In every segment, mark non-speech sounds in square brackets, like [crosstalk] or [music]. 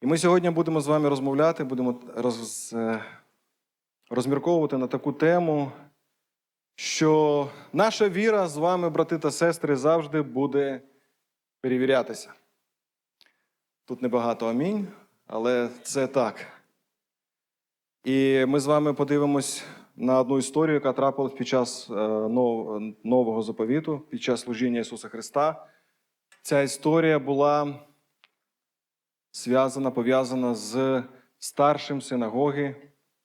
І ми сьогодні будемо з вами розмовляти, будемо роз, е, розмірковувати на таку тему, що наша віра з вами, брати та сестри, завжди буде перевірятися. Тут небагато амінь, але це так. І ми з вами подивимось на одну історію, яка трапилась під час е, нового заповіту, під час служіння Ісуса Христа. Ця історія була зв'язана, пов'язана з старшим синагоги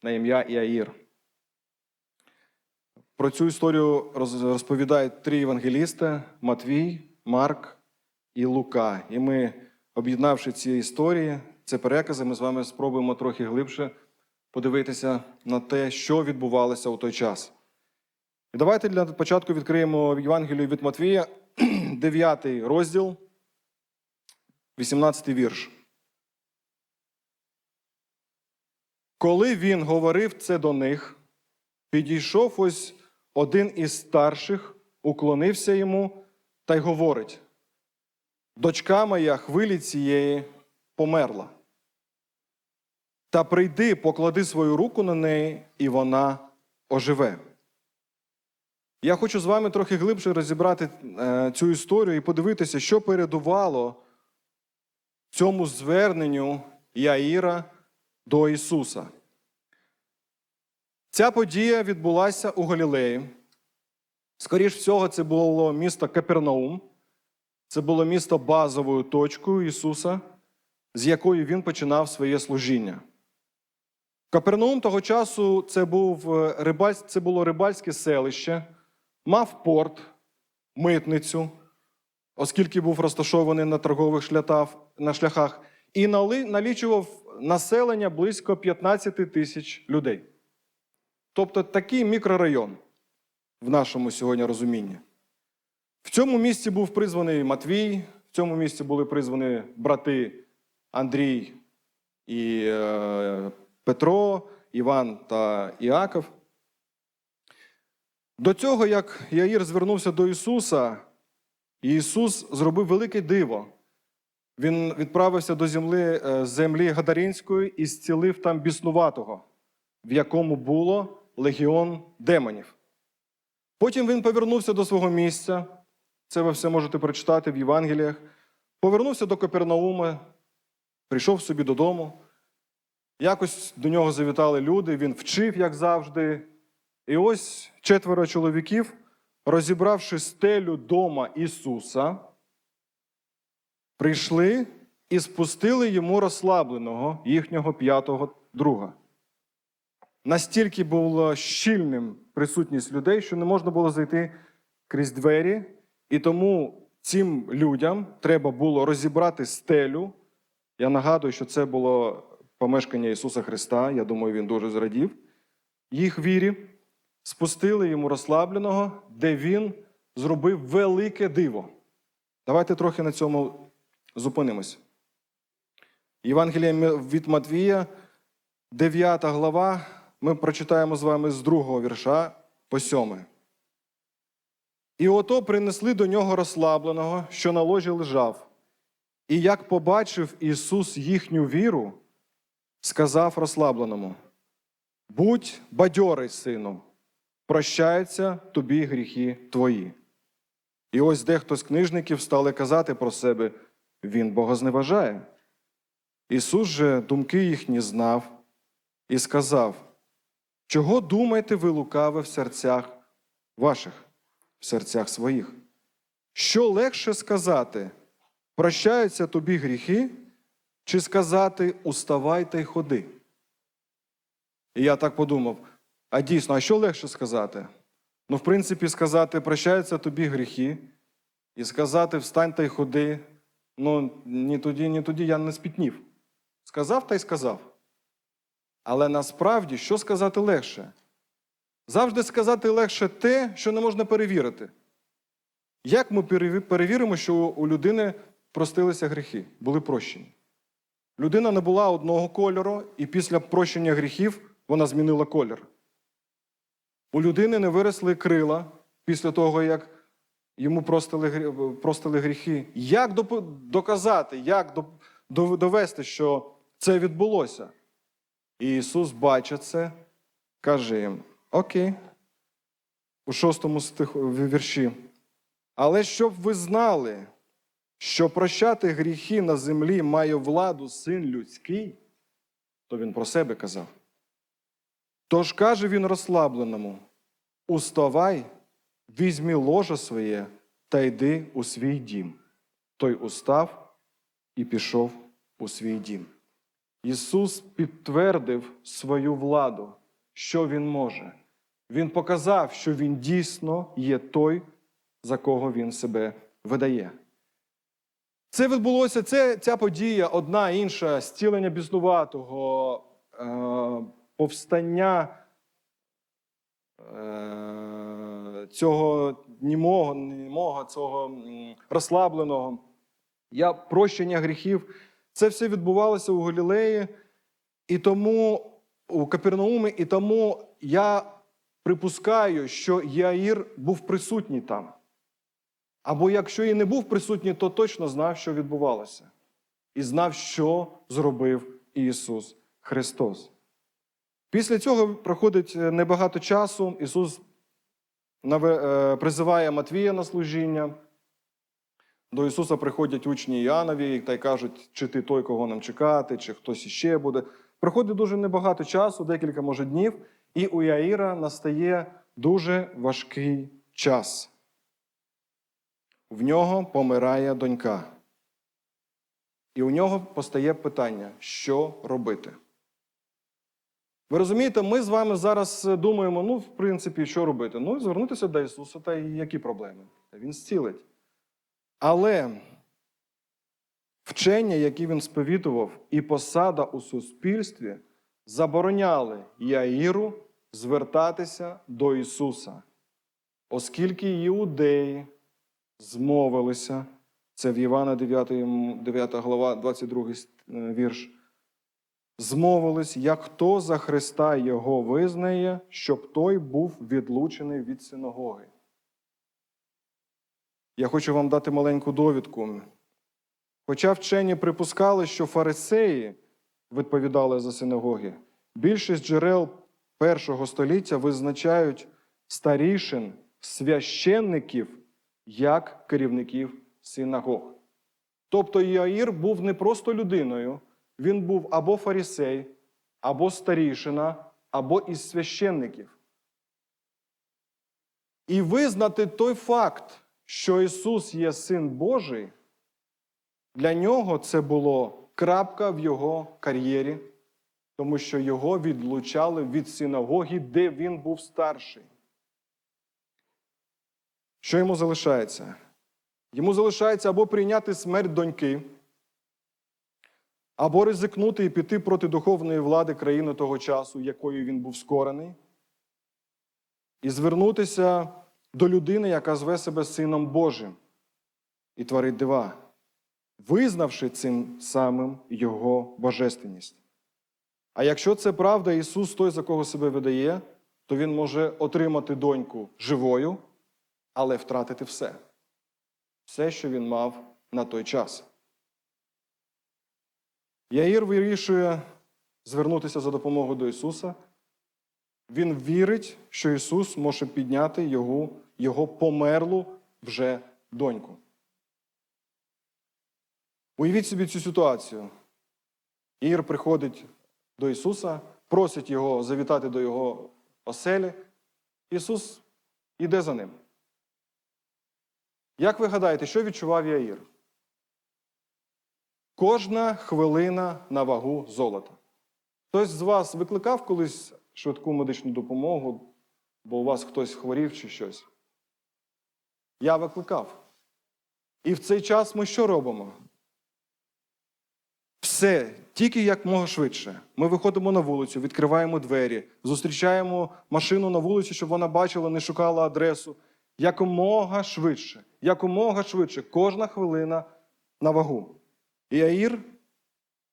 на ім'я Іаїр. Про цю історію розповідають три євангелісти: Матвій, Марк і Лука. І ми, об'єднавши ці історії, це перекази, ми з вами спробуємо трохи глибше подивитися на те, що відбувалося у той час. І давайте для початку відкриємо Євангелію від Матвія, [clears throat] 9 розділ, 18 вірш. Коли він говорив це до них, підійшов ось один із старших, уклонився йому та й говорить: Дочка моя хвилі цієї померла. Та прийди, поклади свою руку на неї, і вона оживе. Я хочу з вами трохи глибше розібрати е, цю історію і подивитися, що передувало цьому зверненню Яїра до Ісуса. Ця подія відбулася у Галілеї. Скоріш всього, це було місто Капернаум. Це було місто базовою точкою Ісуса, з якої він починав своє служіння. Капернаум того часу це, був е, рибаль... це було рибальське селище, мав порт, митницю, оскільки був розташований на торгових на шляхах, і налічував населення близько 15 тисяч людей. Тобто такий мікрорайон в нашому сьогодні розумінні. В цьому місці був призваний Матвій, в цьому місці були призвані брати Андрій і е, Петро, Іван та Іаков. До цього, як Яїр звернувся до Ісуса, Ісус зробив велике диво. Він відправився до землі, е, землі Гадаринської і зцілив там біснуватого, в якому було легіон демонів. Потім він повернувся до свого місця. Це ви все можете прочитати в Євангеліях. Повернувся до Капернаума, прийшов собі додому. Якось до нього завітали люди, він вчив, як завжди. І ось четверо чоловіків, розібравши стелю дома Ісуса, прийшли і спустили йому розслабленого їхнього п'ятого друга. Настільки була щільним присутність людей, що не можна було зайти крізь двері, і тому цим людям треба було розібрати стелю. Я нагадую, що це було помешкання Ісуса Христа. Я думаю, він дуже зрадів їх вірі. Спустили йому розслабленого, де він зробив велике диво. Давайте трохи на цьому зупинимось. Євангелія від Матвія, 9 глава. Ми прочитаємо з вами з другого вірша по сьомий. І ото принесли до нього розслабленого, що на ложі лежав. І як побачив Ісус їхню віру, сказав розслабленому: Будь бадьорий, сину, прощаються тобі гріхи твої. І ось дехто з книжників стали казати про себе, він богозневажає. Ісус же думки їхні знав і сказав: Чого думаєте ви лукаве в серцях ваших, в серцях своїх? Що легше сказати, прощаються тобі гріхи, чи сказати уставай та й ходи? І я так подумав: а дійсно, а що легше сказати? Ну, в принципі, сказати прощаються тобі гріхи, і сказати встань та й ходи. Ну, ні тоді, ні тоді я не спітнів. Сказав та й сказав. Але насправді, що сказати легше? Завжди сказати легше те, що не можна перевірити. Як ми перевіримо, що у людини простилися гріхи, були прощені? Людина не була одного кольору, і після прощення гріхів вона змінила колір. У людини не виросли крила після того, як йому простили, гріхи. Як доказати, як до- до- довести, що це відбулося. І Ісус бачить це, каже їм: Окей, у шостому стиху, вірші. Але щоб ви знали, що прощати гріхи на землі має владу син людський, то він про себе казав. Тож каже він розслабленому: Уставай, візьми ложе своє та йди у свій дім. Той устав і пішов у свій дім. Ісус підтвердив свою владу, що Він може. Він показав, що Він дійсно є той, за кого Він себе видає. Це відбулося, це, ця подія, одна інша, зцілення біснуватого, е, повстання е, цього німого, німого, цього розслабленого, я, прощення гріхів. Це все відбувалося у Галілеї, і тому у Капернаумі, і тому я припускаю, що Яїр був присутній там. Або якщо і не був присутній, то точно знав, що відбувалося, і знав, що зробив Ісус Христос. Після цього проходить е, небагато часу. Ісус е, призиває Матвія на служіння. До Ісуса приходять учні Іоаннові та й кажуть, чи ти той, кого нам чекати, чи хтось іще буде. Проходить дуже небагато часу, декілька, може, днів, і у Яїра настає дуже важкий час. В нього помирає донька. І у нього постає питання, що робити. Ви розумієте, ми з вами зараз думаємо, ну, в принципі, що робити? Ну, звернутися до Ісуса, та які проблеми? Він зцілить. Але вчення, які він сповідував, і посада у суспільстві забороняли Яїру звертатися до Ісуса, оскільки іудеї змовилися, це в Івана 9, 9 глава, 22 е, вірш. Змовились, як хто за Христа його визнає, щоб той був відлучений від синагоги. Я хочу вам дати маленьку довідку. Хоча вчені припускали, що фарисеї відповідали за синагоги, більшість джерел першого століття визначають старішин, священників як керівників синагог. Тобто Іаїр був не просто людиною, він був або фарисей, або старішина, або із священників. І визнати той факт, що Ісус є Син Божий, для нього це було крапка в його кар'єрі, тому що його відлучали від синагоги, де він був старший. Що йому залишається? Йому залишається або прийняти смерть доньки, або ризикнути і піти проти духовної влади країни того часу, якою він був скорений, і звернутися до людини, яка зве себе Сином Божим, і творить дива, визнавши цим самим Його божественність. А якщо це правда, Ісус той, за кого себе видає, то Він може отримати доньку живою, але втратити все. Все, що він мав на той час. Яїр вирішує звернутися за допомогою до Ісуса. Він вірить, що Ісус може підняти його, його померлу вже доньку. Уявіть собі цю ситуацію. Ір приходить до Ісуса, просить його завітати до його оселі. Ісус іде за ним. Як ви гадаєте, що відчував Яїр? Кожна хвилина на вагу золота. Хтось з вас викликав колись швидку медичну допомогу, бо у вас хтось хворів чи щось? Я викликав. І в цей час ми що робимо? Все, тільки як мога швидше. Ми виходимо на вулицю, відкриваємо двері, зустрічаємо машину на вулиці, щоб вона бачила, не шукала адресу. Якомога швидше, якомога швидше, кожна хвилина на вагу. І Аїр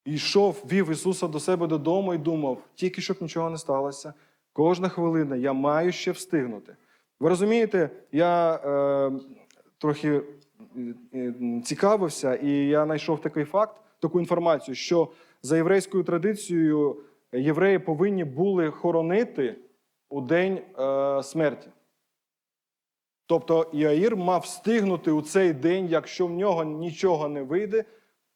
йшов, вів Ісуса до себе додому і думав, тільки щоб нічого не сталося. Кожна хвилина я маю ще встигнути. Ви розумієте, я е, трохи е, е, цікавився, і я знайшов такий факт, таку інформацію, що за єврейською традицією, євреї повинні були хоронити у день е, смерті. Тобто Іаїр мав встигнути у цей день, якщо в нього нічого не вийде,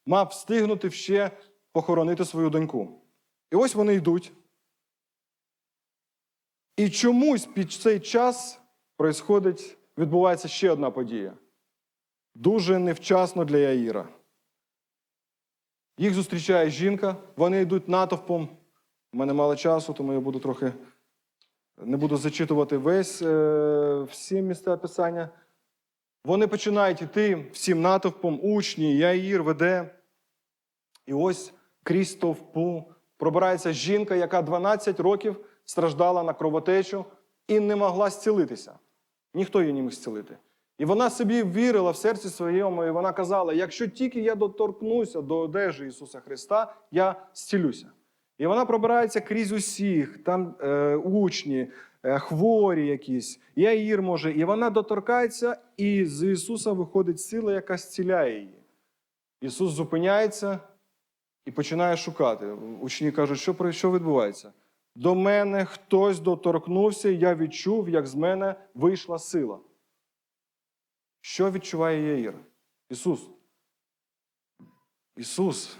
мав встигнути ще похоронити свою доньку. І ось вони йдуть. І чомусь під цей час происходить, відбувається ще одна подія. Дуже невчасно для Яїра. Їх зустрічає жінка, вони йдуть натовпом. У мене мало часу, тому я буду трохи не буду зачитувати весь е, всі місця писання. Вони починають йти всім натовпом, учні, Яїр веде. І ось крізь товпу пробирається жінка, яка 12 років страждала на кровотечу і не могла зцілитися. Ніхто її не міг зцілити. І вона собі вірила в серці своєму, і вона казала: якщо тільки я доторкнуся до одежі Ісуса Христа, я зцілюся. І вона пробирається крізь усіх, там е, учні, е, хворі якісь, Яїр може, і вона доторкається, і з Ісуса виходить сила, яка зціляє її. Ісус зупиняється і починає шукати. Учні кажуть, що, що відбувається? До мене хтось доторкнувся, і я відчув, як з мене вийшла сила. Що відчуває Яїр? Ісус. Ісус.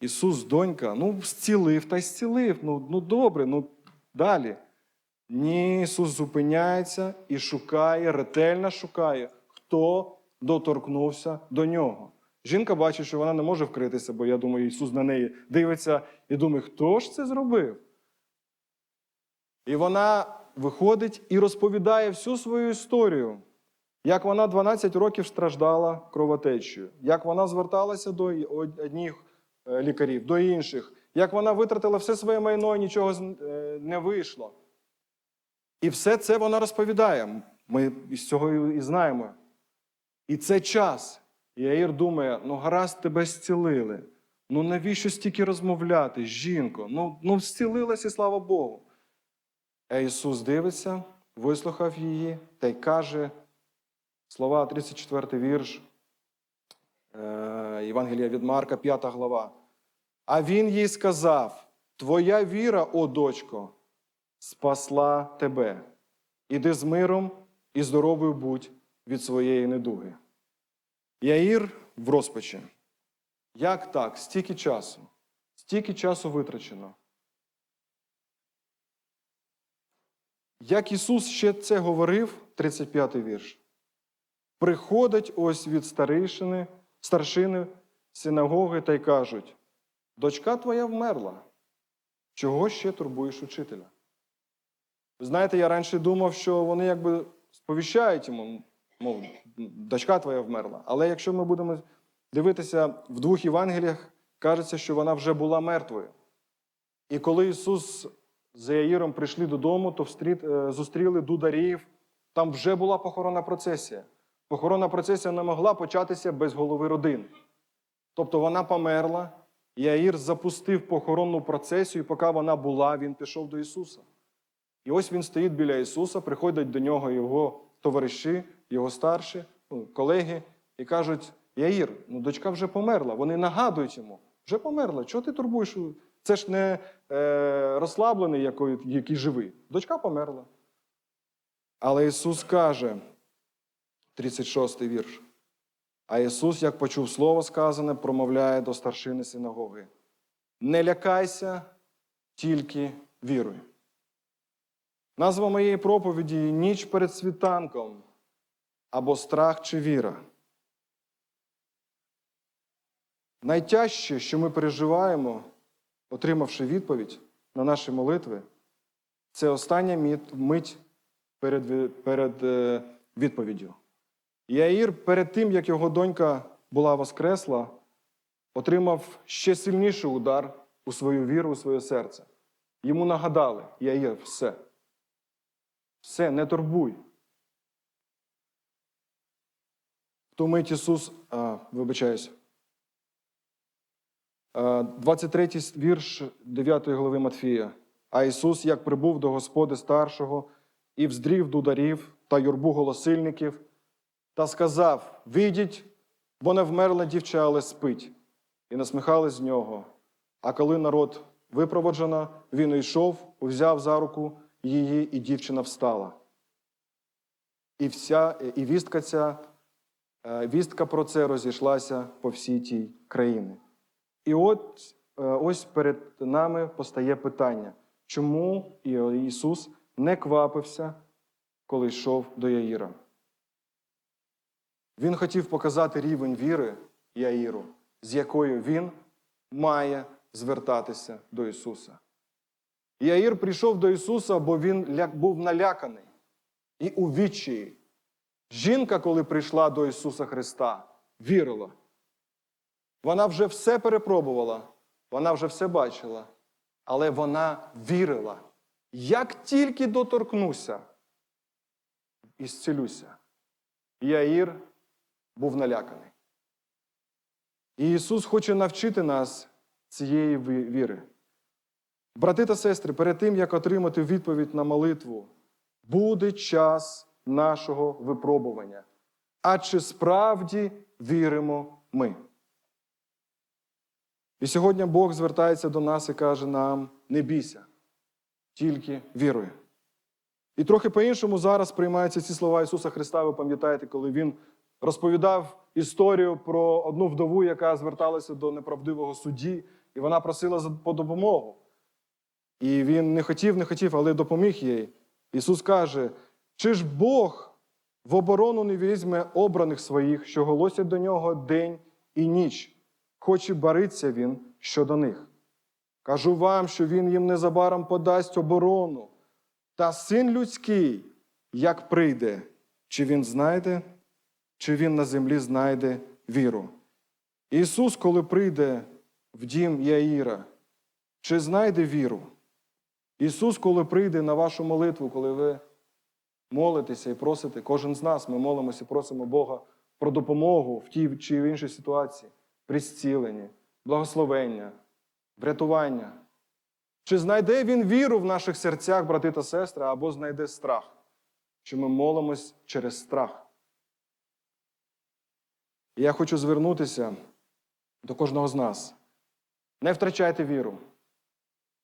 Ісус, донька, ну, зцілив та й зцілив. Ну, ну добре, ну далі. Ні, Ісус зупиняється і шукає, ретельно шукає, хто доторкнувся до нього. Жінка бачить, що вона не може вкритися, бо я думаю, Ісус на неї дивиться і думає, хто ж це зробив? І вона виходить і розповідає всю свою історію, як вона 12 років страждала кровотечею, як вона зверталася до одних е, лікарів, до інших, як вона витратила все своє майно і нічого е, не вийшло. І все це вона розповідає. Ми із цього і знаємо. І це час. І Яїр думає: ну гаразд, тебе зцілили. Ну навіщо стільки розмовляти, жінко? Ну, ну зцілилась слава Богу. А Ісус дивиться, вислухав її та й каже слова 34 вірш е, Євангелія від Марка, 5 глава. А він їй сказав: Твоя віра, о дочко, спасла тебе. Іди з миром і здоровою будь від своєї недуги. Яїр в розпачі. Як так? Стільки часу, стільки часу витрачено. Як Ісус ще це говорив, 35 вірш. Приходять ось від старишини, старшини синагоги та й кажуть: дочка твоя вмерла. Чого ще турбуєш учителя? Ви знаєте, я раніше думав, що вони якби сповіщають йому, мов, дочка твоя вмерла. Але якщо ми будемо дивитися в двох Євангеліях, кажеться, що вона вже була мертвою. І коли Ісус з Яїром прийшли додому, то встріт, е, зустріли дударів. Там вже була похоронна процесія. Похоронна процесія не могла початися без голови родин. Тобто вона померла, Яїр запустив похоронну процесію, і поки вона була, він пішов до Ісуса. І ось він стоїть біля Ісуса, приходять до нього його товариші, його старші, ну, колеги, і кажуть: Яїр, ну дочка вже померла. Вони нагадують йому, вже померла. Чого ти турбуєш? Це ж не е, розслаблений, який, який живий. Дочка померла. Але Ісус каже, 36 вірш. А Ісус, як почув слово сказане, промовляє до старшини синагоги: Не лякайся, тільки віруй. Назва моєї проповіді ніч перед світанком або страх чи віра. Найтяжче, що ми переживаємо, отримавши відповідь на наші молитви, це остання мить перед, перед е, відповіддю. Яїр перед тим, як його донька була воскресла, отримав ще сильніший удар у свою віру, у своє серце. Йому нагадали, Яїр, все. Все, не турбуй. В ту мить Ісус, а, вибачаюсь, 23 вірш 9 глави Матфія. А Ісус, як прибув до Господи старшого, і вздрів дударів та юрбу голосильників, та сказав: Вийдіть, бо не вмерла дівча, але спить. І насміхались з нього. А коли народ випроводжено, він йшов, взяв за руку її, і дівчина встала. І, вся, і вістка, ця, е, вістка про це розійшлася по всій тій країні. І от е, ось перед нами постає питання, чому Ісус не квапився, коли йшов до Яїра? Він хотів показати рівень віри Яїру, з якою він має звертатися до Ісуса. Яїр прийшов до Ісуса, бо він був наляканий і у відчаї. Жінка, коли прийшла до Ісуса Христа, вірила. Вона вже все перепробувала, вона вже все бачила, але вона вірила. Як тільки доторкнуся і зцілюся. Яїр був наляканий. І Ісус хоче навчити нас цієї віри. Брати та сестри, перед тим, як отримати відповідь на молитву, буде час нашого випробування. А чи справді віримо ми? І сьогодні Бог звертається до нас і каже нам: не бійся, тільки віруй. І трохи по-іншому зараз приймаються ці слова Ісуса Христа. Ви пам'ятаєте, коли Він розповідав історію про одну вдову, яка зверталася до неправдивого судді, і вона просила по допомогу. І він не хотів, не хотів, але допоміг їй. Ісус каже: чи ж Бог в оборону не візьме обраних своїх, що голосять до нього день і ніч, хоч і бариться він щодо них. Кажу вам, що він їм незабаром подасть оборону. Та син людський, як прийде, чи він знайде, чи він на землі знайде віру. Ісус, коли прийде в дім Яїра, чи знайде віру? Ісус, коли прийде на вашу молитву, коли ви молитеся і просите, кожен з нас, ми молимося і просимо Бога про допомогу в тій чи в іншій ситуації, при зціленні, благословення, врятування. Чи знайде він віру в наших серцях, брати та сестри, або знайде страх, що ми молимось через страх? І я хочу звернутися до кожного з нас. Не втрачайте віру.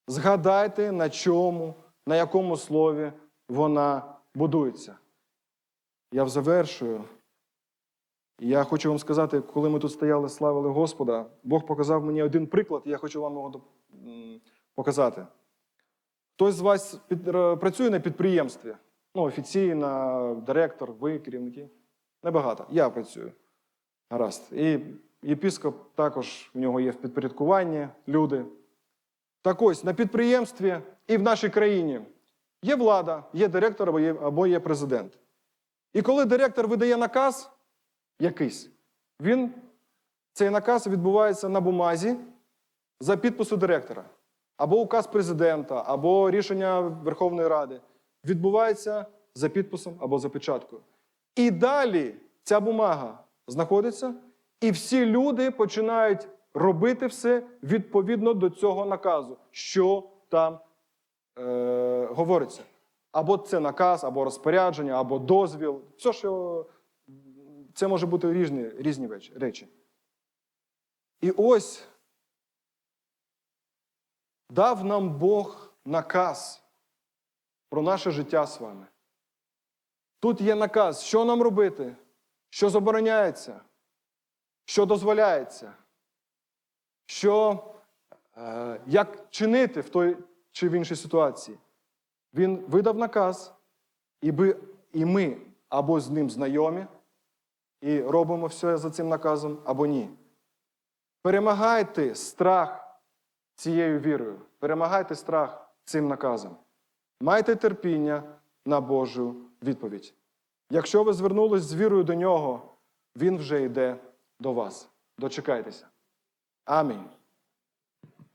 Згадайте, на чому, на якому слові вона будується. Я завершую. Я хочу вам сказати, коли ми тут стояли, славили Господа, Бог показав мені один приклад, і я хочу вам його показати. Хтось з вас під, працює на підприємстві, ну, офіційно, директор, ви, керівники. Небагато. Я працюю. Гаразд. І єпіскоп також в нього є в підпорядкуванні люди. Так ось на підприємстві і в нашій країні є влада, є директор або є, або є президент. І коли директор видає наказ якийсь, він, цей наказ відбувається на бумазі за підпису директора, або указ президента, або рішення Верховної Ради. Відбувається за підписом або за печаткою. І далі ця бумага знаходиться, і всі люди починають робити все відповідно до цього наказу, що там е, говориться. Або це наказ, або розпорядження, або дозвіл. Все, що це може бути різні, різні речі. І ось дав нам Бог наказ про наше життя з вами. Тут є наказ, що нам робити, що забороняється, що дозволяється, що, е, як чинити в той чи в іншій ситуації. Він видав наказ, і ми або з ним знайомі, і робимо все за цим наказом, або ні. Перемагайте страх цією вірою, перемагайте страх цим наказом. Майте терпіння на Божу відповідь. Якщо ви звернулись з вірою до нього, він вже йде до вас. Дочекайтеся. Амінь.